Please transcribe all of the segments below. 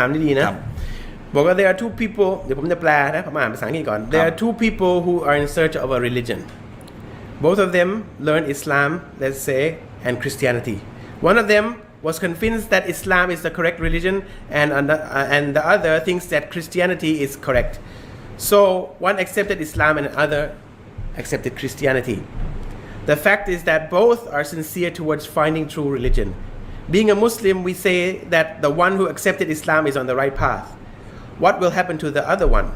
ถามดีๆนะ ครับ บอกว่า there are two people เดี๋ยวผมจะแปลนะผมอ่านภาษาอังกฤษก่อน there are two people who are in search of a religion both of them learn Islam let's say and Christianity one of them was convinced that Islam is the correct religion and ano- uh, and the other thinks that Christianity is correct so one accepted Islam and the other accepted Christianity the fact is that both are sincere towards finding true religion. Being a Muslim, we say that the one who accepted Islam is on the right path. What will happen to the other one?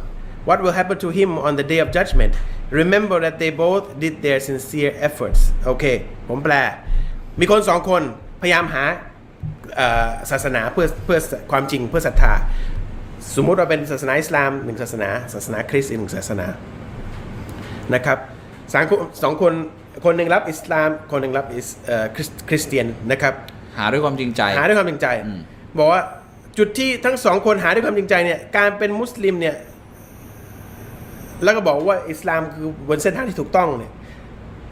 What will happen to him on the day of judgment? Remember that they both did their sincere efforts. โอเค ผมแปล มีคนสองคนพยายามหาศาสนาเพื่อเพื่อความจริงเพื่อศรัทธา สมมุติว่าเป็นศาสนาอิสลามหนึ่งศาสนา ศาสนาคริสต์อีกหนึ่งศาสนา นะครับสามคนสองคน คนหนึ่งรับอิสลาม คนหนึ่งรับอิสเออคริสคริสเตียนนะครับ หาด้วยความจริงใจ หาด้วยความจริงใจบอกว่าจุดที่ทั้งสองคนหาด้วยความจริงใจเนี่ย การเป็นมุสลิมเนี่ย แล้วก็บอกว่าอิสลามคือบนเส้นทางที่ถูกต้องเนี่ย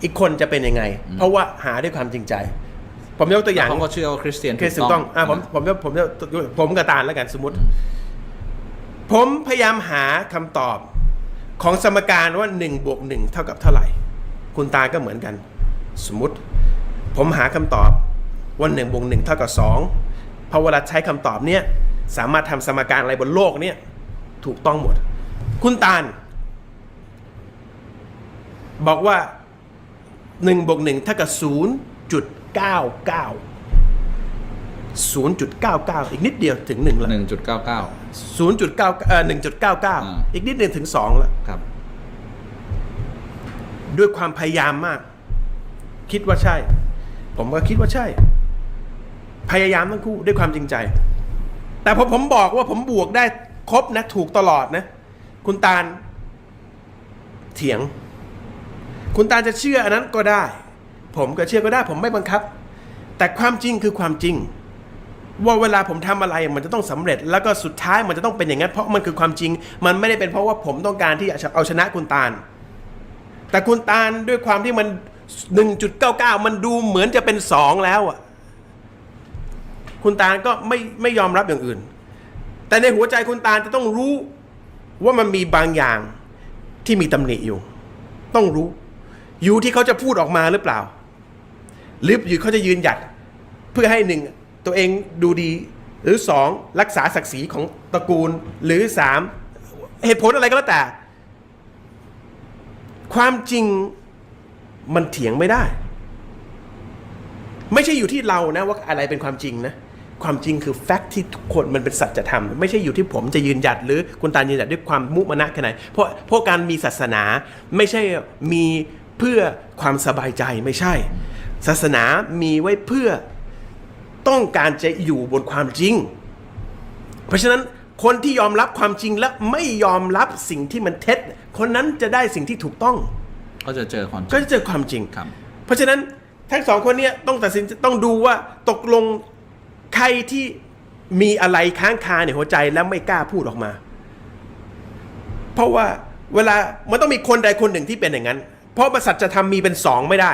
อีกคนจะเป็นยังไง เพราะว่าหาด้วยความจริงใจ ผมยกตัวอย่าง เขาก็เชื่อว่าคริสเตียนคริสถูกต้องอะผมผมจะผมจะผมกับตาลแล้วกันสมมติ ผมพยายามหาคำตอบของสมการว่า1บวก1เท่ากับเท่าไหร่ คุณตาก็เหมือนกัน สมมติ ผมหาคำตอบ ว่า1บวก1เท่ากับ2พอเวลาใช้คำตอบเนี้ยสามารถทำสมการอะไรบนโลกเนี้ยถูกต้องหมด คุณตาล บอกว่า1บวก1เท่ากับ0.99 0.99 อีกนิดเดียวถึง1แล้วหนึ่งจุดเก้าเก้า0.9เอ่อ1.99 อีกนิดหนึ่งถึง2แล้วครับ ด้วยความพยายามมาก คิดว่าใช่ ผมก็คิดว่าใช่ พยายามทั้งคู่ด้วยความจริงใจ แต่พอผมบอกว่าผมบวกได้ครบนะถูกตลอดนะ คุณตาลเถียง คุณตาลจะเชื่ออันนั้นก็ได้ ผมก็เชื่อก็ได้ ผมไม่บังคับ แต่ความจริงคือความจริง ว่าเวลาผมทำอะไรมันจะต้องสำเร็จ แล้วก็สุดท้ายมันจะต้องเป็นอย่างนั้นเพราะมันคือความจริง มันไม่ได้เป็นเพราะว่าผมต้องการที่จะเอาชนะคุณตาล แต่คุณตาลด้วยความที่มัน 1.99 มันดูเหมือนจะเป็น 2 แล้วอะ คุณตาลก็ไม่ไม่ยอมรับอย่างอื่น แต่ในหัวใจคุณตาลจะต้องรู้ว่ามันมีบางอย่างที่มีตำหนิอยู่ ต้องรู้ อยู่ที่เขาจะพูดออกมาหรือเปล่า หรืออยู่เขาจะยืนหยัดเพื่อให้หนึ่งตัวเองดูดีหรือสองรักษาศักดิ์ศรีของตระกูลหรือสามเหตุผลอะไรก็แล้วแต่ ความจริงมันเถียงไม่ได้ ไม่ใช่อยู่ที่เรานะว่าอะไรเป็นความจริงนะ ความจริงคือแฟกต์ที่ทุกคนมันเป็นสัจธรรม ไม่ใช่อยู่ที่ผมจะยืนหยัดหรือคุณตายืนหยัดด้วยความมุมานะแค่ไหนเพราะเพราะการมีศาสนาไม่ใช่มีเพื่อความสบายใจไม่ใช่ ศาสนามีไว้เพื่อต้องการจะอยู่บนความจริง เพราะฉะนั้นคนที่ยอมรับความจริงและไม่ยอมรับสิ่งที่มันเท็จ คนนั้นจะได้สิ่งที่ถูกต้อง ก็จะเจอความจก็ริงจะเจอความจริงครับ เพราะฉะนั้นทั้งสองคนเนี้ต้องตัดสินต้องดูว่าตกลง ใครที่มีอะไรค้างคาในหัวใจแล้วไม่กล้าพูดออกมา เพราะว่าเวลามันต้องมีคนใดคนหนึ่งที่เป็นอย่างนั้น เพราะประสัจธรรมมีเป็นสองไม่ได้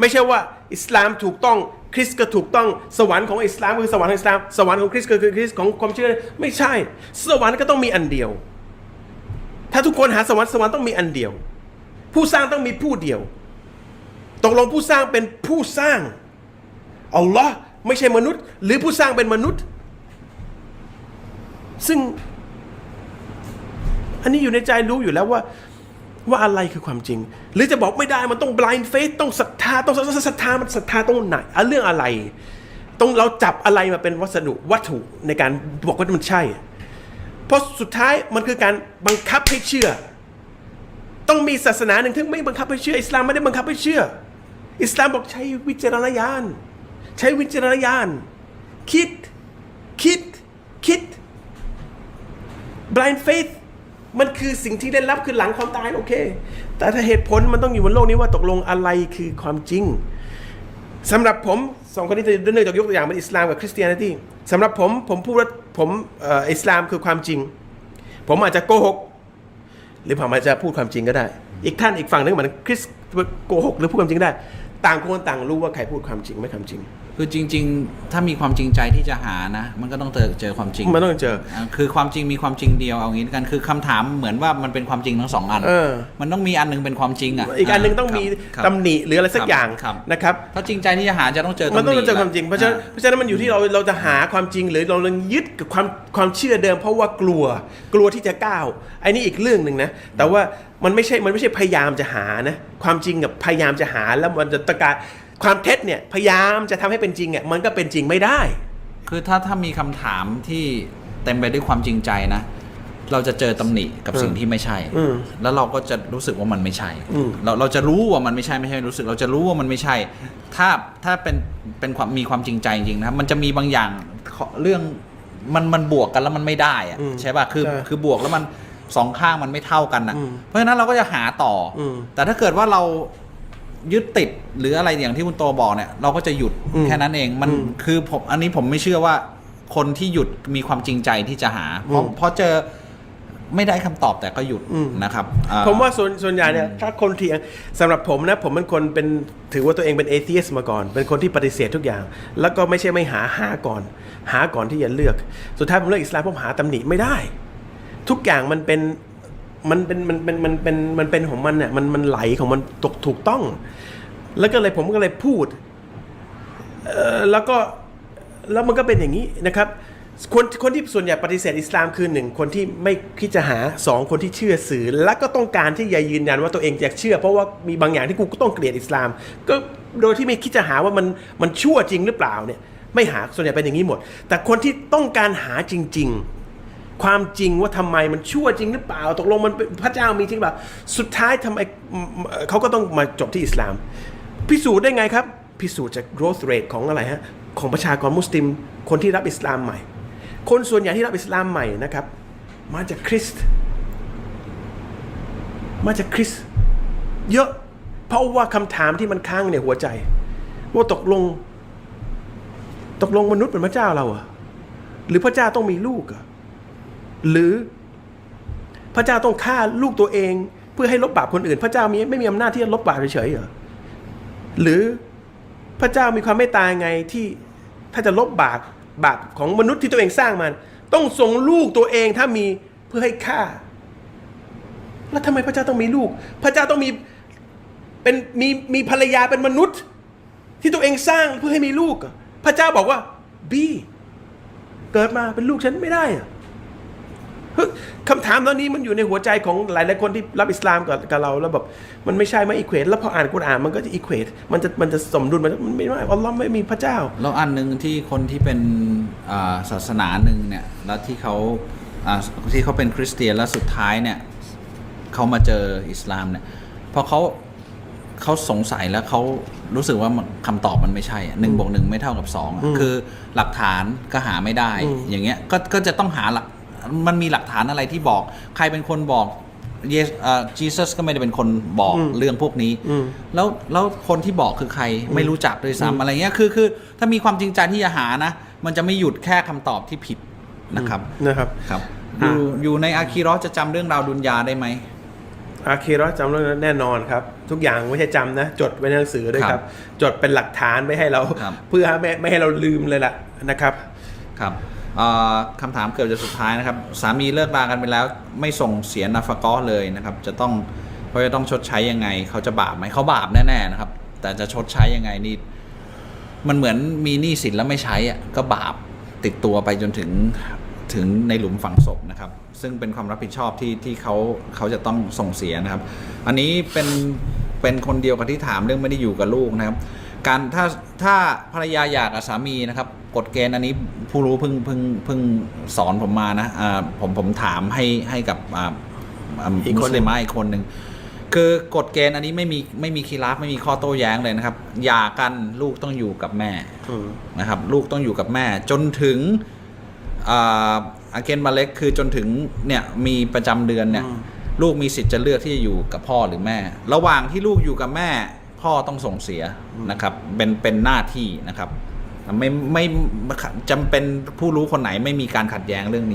ไม่ใช่ว่าอิสลามถูกต้องคริสต์ก็ถูกต้องสวรรค์ของอิสลามคือสวรรค์ของอิสลามสวรรค์ของคริสต์ก็คือคริสต์ของความเชื่อไม่ใช่ สวรรค์ก็ต้องมีอันเดียว ถ้าทุกคนหาสวรรค์สวรรค์ต้องมีอันเดียว ผู้สร้างต้องมีผู้เดียวตกลงผู้สร้างเป็นผู้สร้างอัลลอฮ์ ไม่ใช่มนุษย์ หรือผู้สร้างเป็นมนุษย์ ซึ่ง อันนี้อยู่ในใจรู้อยู่แล้วว่า ว่าอะไรคือความจริง หรือจะบอกไม่ได้มันต้อง blind faith ต้องศรัทธาต้องศรัทธามันศรัทธาตรงไหนอะเรื่องอะไรต้องเราจับอะไรมาเป็นวัสดุวัตถุในการบอกว่ามันใช่ เพราะสุดท้ายมันคือการบังคับให้เชื่อ ต้องมีศาสนาหนึ่งที่ไม่บังคับให้เชื่อ อิสลามไม่ได้บังคับให้เชื่อ อิสลามบอกใช้วิจารณญาณ ใช้วิจารณญาณ คิด คิด คิด blind faith มันคือสิ่งที่ได้รับคือหลังความตายโอเค แต่ถ้าเหตุผลมันต้องอยู่บนโลกนี้ว่าตกลงอะไรคือความจริงสำหรับผมสองคนนี้จะเนื่องจากยกตัวอย่างเป็นอิสลามกับคริสเตียนิตี้สำหรับผมผมพูดว่าผมอ,อิสลามคือความจริง ผมอาจจะโกหก หรือผมอาจจะพูดความจริงก็ได้ อีกท่านอีกฝั่งนึงเหมือนคริสโกหกหรือพูดความจริงได้ ต่างคนต่างรู้ว่าใครพูดความจริงไม่ความจริง คือจริง ๆ ถ้ามีความจริงใจที่จะหานะ มันก็ต้องเจอเจอความจริงมันต้องเจออ่าคือความจริงมีความจริงเดียวเอางี้กันคือคำถามเหมือนว่ามันเป็นความจริงทั้งสองอัน เออ มันต้องมีอันหนึงเป็นความจริงอะอีกอันหนึงต้องมีครับตำหนิหรืออะไรสักอย่างครับนะครับ ถ้าจริงใจที่จะหาจะต้องเจอมันต้องตำหเจอความจริงเพราะฉะนั้นอ่เพราะฉะนั้นมันอยู่ที่เราเราจะหาความจริงหรือเรายังยึดกับความความเชื่อเดิม เพราะว่ากลัวกลัวที่จะก้าวไอ้นี่อีกเรื่องหนึ่งนะแต่ว่ามันไม่ใช่มันไม่ใช่พยายามจะหานะความจริงกับพยายามจะหาแล้วมันจะตะการ ความเท็จเนี่ยพยายามจะทำให้เป็นจริงอะมันก็เป็นจริงไม่ได้ คือถ้าถ้ามีคำถามที่เต็มไปด้วยความจริงใจนะ เราจะเจอตำหนิกับสิ่งที่ไม่ใช่อืมแล้วเราก็จะรู้สึกว่ามันไม่ใช่อืมเราเราจะรู้ว่ามันไม่ใช่ไม่ใช่รู้สึก เราจะรู้ว่ามันไม่ใช่ ถ้าถ้าเป็นเป็นความมีความจริงใจจริงๆนะครับมันจะมีบางอย่างเรื่องมันมันบวกกันแล้วมันไม่ได้อะอืมใช่ป่ะคือใช่คือบวกแล้วมันสองข้างมันไม่เท่ากันนะอืมเพราะฉะนั้นเราก็จะหาต่ออมแต่ถ้าเกิดว่าเรา ยึดติดหรืออะไรอย่างที่คุณโตบอกเนี่ย เราก็จะหยุดอืมแค่นั้นเองมันอืมคือผมอันนี้ผมไม่เชื่อว่า คนที่หยุดมีความจริงใจที่จะหา เพราะอืมเพราะเจอไม่ได้คำตอบแต่ก็หยุดอืม นะครับอ่ผมว่าส่วนส่วนใหญ่เนี่ยถ้าคนเถียงสำหรับผมนะ ผมเป็นคนเป็นถือว่าตัวเองเป็นเอเ e ียสมาก่อน เป็นคนที่ปฏิเสธทุกอย่าง แล้วก็ไม่ใช่ไม่หาหาก่อน หาก่อนที่จะเลือก สุดท้ายผมเลือกอิสลามผมหาตำหนิไม่ได้ ทุกอย่างมันเป็น มันเป็นมันเป็นมันเป็นมันเป็นของมันเนี่ยมันมันไหลของมันตกถูกต้อง แล้วก็เลยผมก็เลยพูดแล้วก็แล้วมันก็เป็นอย่างนี้นะครับคนคนที่ส่วนใหญ่ปฏิเสธอิสลามคือหนึ่งคนที่ไม่คิดจะหาสองคนที่เชื่อสื่อ และก็ต้องการที่จะยืนยันว่าตัวเองอยากเชื่อ เพราะว่ามีบางอย่างที่กูก็ต้องเกลียดอิสลาม ก็โดยที่ไม่คิดจะหาว่ามันมันชั่วจริงหรือเปล่าเนี่ยไม่หาส่วนใหญ่เป็นอย่างนี้หมด แต่คนที่ต้องการหาจริง ๆ ความจริงว่าทำไมมันชั่วจริงหรือเปล่า ตกลงมันพระเจ้ามีจริงหรือเปล่า สุดท้ายทำไมเขาก็ต้องมาจบที่อิสลาม พิสูจน์ได้ไงครับ พิสูจน์จาก growth rate ของอะไรฮะ ของประชากรมุสลิม คนที่รับอิสลามใหม่ คนส่วนใหญ่ที่รับอิสลามใหม่นะครับ มาจากคริสต์มาจากคริสต์เยอะเพราะว่าคำถามที่มันค้างในหัวใจ ว่าตกลง ตกลงมนุษย์เป็นพระเจ้าเราหรอะหรือพระเจ้าต้องมีลูกอะ หรือพระเจ้าต้องฆ่าลูกตัวเอง เพื่อให้ลบบาปคนอื่น พระเจ้ามีไม่มีอำนาจที่จะลบบาปเฉยๆเหรอหรือพระเจ้ามีความเมตตายไงที่ถ้าจะลบบาปบาปของมนุษย์ที่ตัวเองสร้างมัน ต้องส่งลูกตัวเองถ้ามีเพื่อให้ฆ่า แล้วทำไมพระเจ้าต้องมีลูก พระเจ้าต้องมีเป็นมีมีภรรยาเป็นมนุษย์ ที่ตัวเองสร้างเพื่อให้มีลูก พระเจ้าบอกว่าบีเกิดมาเป็นลูกฉันไม่ได้อะ คำถามตอนนี้มันอยู่ในหัวใจของหลายๆคนที่รับอิสลามกับกับเราแล้วแบบมันไม่ใช่ไม่อีเควตแล้วพออ่านกุรอานมันก็จะอีเควตมันจะมันจะสมดุลมันมันไม่ได้อัลลอฮ์ไม่มีพระเจ้าแล้วอันหนึ่งที่คนที่เป็นอ่าศาสนาหนึ่งเนี่ยแล้วที่เขาอ่าที่เขาเป็นคริสเตียนแล้วสุดท้ายเนี่ยเขามาเจออิสลามเนี่ยพอเขาเขาสงสัยแล้วเขารู้สึกว่ามันคำตอบมันไม่ใช่อะหนึ่งบวกหนึ่งไม่เท่ากับสองอะอืมคือหลักฐานก็หาไม่ได้อืมอย่างเงี้ยก็ก็จะต้องหาหลัก มันมีหลักฐานอะไรที่บอก ใครเป็นคนบอกเยสอ่าจีซัสก็ไม่ได้เป็นคนบอกอืมเรื่องพวกนี้อืมแล้วแล้วคนที่บอกคือใครไม่รู้จักด้วยซ้ำอะไรเงี้ยคือคือถ้ามีความจริงใจที่จะหานะ มันจะไม่หยุดแค่คำตอบที่ผิดนะครับนะครับครับออะยู่อยู่ในอาคีรอสจะจำเรื่องราวดุนยาได้ไหมอาคีเราะห์จำเรื่องนั้นแน่นอนครับ ทุกอย่างไม่ใช่จำนะ จดไว้ในหนังสือด้วยคครัรับบจดเป็นหลักฐานไม่ให้เราครับเพื่อไม่ไม่ให้เราลืมเลยล่ะนะครับครับเอ่อ คำถามเกือบจะสุดท้ายนะครับ สามีเลิกรากันไปแล้ว ไม่ส่งเสียนาฟกอเลยนะครับ จะต้องเขาจะต้องชดใช้ยังไง เขาจะบาปไหมเขาบาปแน่ๆนะครับ แต่จะชดใช้ยังไงนี่มันเหมือนมีหนี้สินแล้วไม่ใช้อะก็บาปติดตัวไปจนถึงถึงในหลุมฝังศพนะครับ ซึ่งเป็นความรับผิดชอบที่ที่เขาเขาจะต้องส่งเสียนะครับ อันนี้เป็นเป็นคนเดียวกับที่ถามเรื่องไม่ได้อยู่กับลูกนะครับ การถ้าถ้าภรรยาอยากกับสามีนะครับกฎเกณฑ์อันนี้ ผู้รู้เพิ่งเพิ่งเพิ่งสอนผมมานะอ่าผมผมถามให้ให้กับอ่าอ่าอีกมุคนสหนึ่ลิงมะอีกคนหนึ่งคือกฎเกณฑ์อันนี้ไม่มีไม่มีคีราฟไม่มีข้อโต้แย้งเลยนะครับหย่ากันลูกต้องอยู่กับแม่อืมนะครับ ลูกต้องอยู่กับแม่ จนถึงอ่าอาเกนมาเล็กคือจนถึงเนี่ยมีประจำเดือนเนี่ยอืมลูกมีสิทธิ์จะเลือกที่จะอยู่กับพ่อหรือแม่ ระหว่างที่ลูกอยู่กับแม่ พ่อต้องส่งเสียนะครับ เป็นเป็นหน้าที่นะครับ ไม่ไม่จำเป็นผู้รู้คนไหนไม่มีการขัดแย้งเรื่องนี้